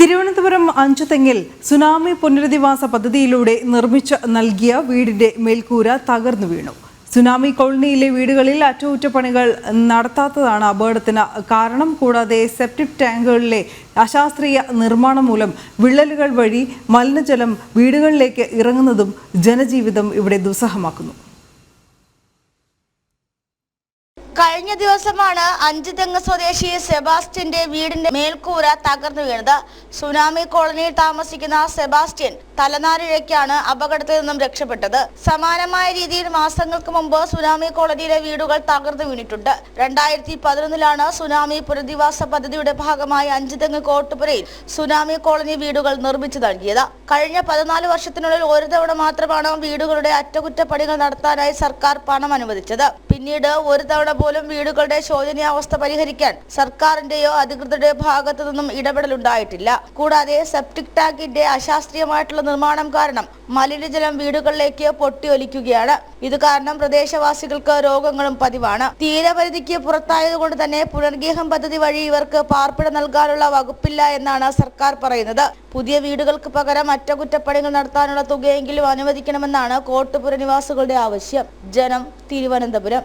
Thiruvananthapuram അഞ്ചുതെങ്ങിൽ tsunami പുനരധിവാസ പദ്ധതിയിലൂടെ നിർമ്മിച്ച് നൽകിയ വീടിന്റെ മേൽക്കൂര തകർന്നു വീണു. സുനാമി കോളനിയിലെ വീടുകളിൽ അറ്റകുറ്റപ്പണികൾ നടത്താത്തതാണ് അപകടത്തിന് കാരണം. കൂടാതെ സെപ്റ്റിക് ടാങ്കുകളിലെ അശാസ്ത്രീയ നിർമ്മാണം മൂലം വിള്ളലുകൾ വഴി മലിനജലം വീടുകളിലേക്ക് ഇറങ്ങുന്നതും ജനജീവിതം ഇവിടെ ദുസ്സഹമാക്കുന്നു. കഴിഞ്ഞ ദിവസമാണ് അഞ്ച് തെങ്ങ് സ്വദേശി സെബാസ്റ്റ്യന്റെ വീടിന്റെ മേൽക്കൂര തകർന്നു വീണത്. സുനാമി കോളനിയിൽ താമസിക്കുന്ന സെബാസ്റ്റ്യൻ തലനാരിഴയ്ക്കാണ് അപകടത്തിൽ നിന്നും രക്ഷപ്പെട്ടത്. സമാനമായ രീതിയിൽ മാസങ്ങൾക്ക് മുമ്പ് സുനാമി കോളനിയിലെ വീടുകൾ തകർന്നു വീണിട്ടുണ്ട്. രണ്ടായിരത്തി പതിനൊന്നിലാണ് സുനാമി പുനരധിവാസ പദ്ധതിയുടെ ഭാഗമായി അഞ്ചുതെങ്ങ് കോട്ടുപുരയിൽ സുനാമി കോളനി വീടുകൾ നിർമ്മിച്ചു നൽകിയത്. കഴിഞ്ഞ പതിനാല് വർഷത്തിനുള്ളിൽ ഒരു തവണ മാത്രമാണ് വീടുകളുടെ അറ്റകുറ്റപ്പണികൾ നടത്താനായി സർക്കാർ പണം അനുവദിച്ചത് പിന്നീട് ഒരു തവണ പോലും വീടുകളുടെ ശോചനീയാവസ്ഥ പരിഹരിക്കാൻ സർക്കാരിന്റെയോ അധികൃതരുടെയോ ഭാഗത്തു നിന്നും ഇടപെടലുണ്ടായിട്ടില്ല. കൂടാതെ സെപ്റ്റിക് ടാങ്കിന്റെ അശാസ്ത്രീയമായിട്ടുള്ള നിർമ്മാണം കാരണം മലിനജലം വീടുകളിലേക്ക് പൊട്ടിയൊലിക്കുകയാണ്. ഇത് കാരണം പ്രദേശവാസികൾക്ക് രോഗങ്ങളും പതിവാണ്. തീരപരിധിക്ക് പുറത്തായതുകൊണ്ട് തന്നെ പുനർഗേഹം പദ്ധതി വഴി ഇവർക്ക് പാർപ്പിട നൽകാനുള്ള വകുപ്പില്ല എന്നാണ് സർക്കാർ പറയുന്നത്. പുതിയ വീടുകൾക്ക് പകരം അറ്റകുറ്റപ്പണികൾ നടത്താനുള്ള തുകയെങ്കിലും അനുവദിക്കണമെന്നാണ് കോട്ടുപുര നിവാസികളുടെ ആവശ്യം. ജനം തിരുവനന്തപുരം.